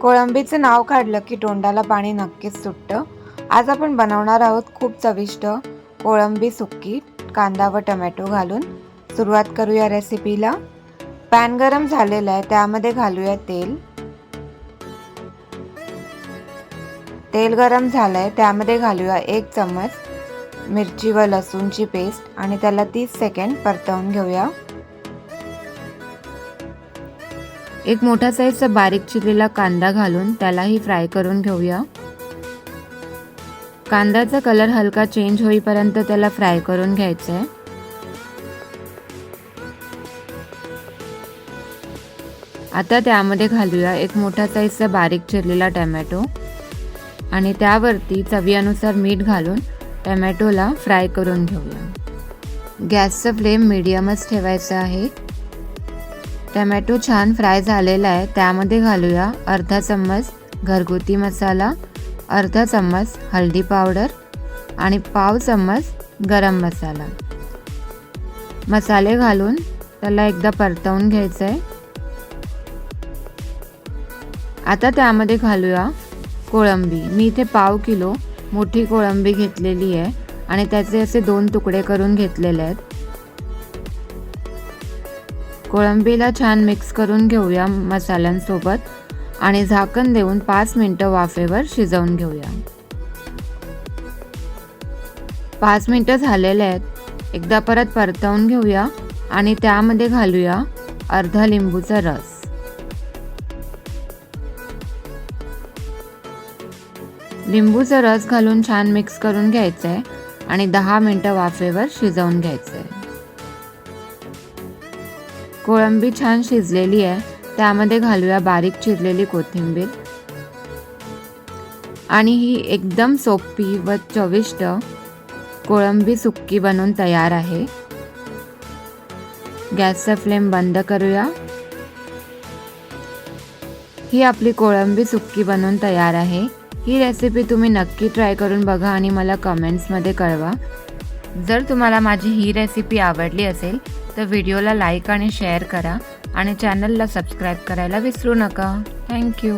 कोळंबीचं नाव काढलं की तोंडाला पाणी नक्कीच सुटतं. आज आपण बनवणार आहोत खूप चविष्ट कोळंबी सुक्की कांदा व टमॅटो घालून. सुरुवात करूया रेसिपीला. पॅन गरम झालेला आहे त्यामध्ये घालूया तेल. तेल गरम झालं आहे त्यामध्ये घालूया एक चम्मच मिरची व लसूणची पेस्ट आणि त्याला तीस सेकंड परतवून घेऊया. एक मोठा साईजचा बारीक चिरलेला कांदा घालून त्यालाही फ्राय करून घेऊया. कांद्याचा कलर हलका चेंज होईपर्यंत त्याला फ्राय करून घ्यायचं. आहे आता त्यामध्ये घालूया एक मोठा साईजचा बारीक चिरलेला टमॅटो. आणि त्यावरती चवीनुसार मीठ घालून टमॅटोला फ्राय करून घेऊया. गॅसचं फ्लेम मिडियमच ठेवायचं आहे. टमॅटो छान फ्राय झालेला आहे. त्यामध्ये घालूया अर्धा चम्मच घरगुती मसाला अर्धा चम्मच हळदी पावडर आणि पाव चम्मच गरम मसाला. मसाले घालून त्याला एकदा परतवून घ्यायचं आहे आता त्यामध्ये घालूया कोळंबी. मी इथे पाव किलो मोठी कोळंबी घेतलेली आहे आणि त्याचे असे दोन तुकडे करून घेतलेले आहेत. कोळंबीला छान मिक्स करून घेऊया मसाल्यांसोबत आणि झाकण देऊन पाच मिनटं वाफेवर शिजवून घेऊया. पाच मिनटं झालेले आहेत. एकदा परत परतवून घेऊया आणि त्यामध्ये घालूया अर्धा लिंबूचा रस. लिंबूचा रस घालून छान मिक्स करून घ्यायचं आहे आणि दहा मिनटं वाफेवर शिजवून घ्यायचं आहे कोळंबी छान शिजलेली आहे. त्यामध्ये घालूया बारीक चिरलेली कोथिंबीर. आणि ही एकदम सोपी व चविष्ट कोळंबी सुक्की बनवून तयार आहे. गॅसचा फ्लेम बंद करूया. ही आपली कोळंबी सुक्की बनवून तयार आहे. ही रेसिपी तुम्ही नक्की ट्राय करून बघा आणि मला कमेंट्समध्ये कळवा. जर तुम्हाला माझी ही रेसिपी आवडली असेल तर व्हिडिओला लाईक आणि शेअर करा आणि चॅनलला सबस्क्राईब करायला विसरू नका. थँक्यू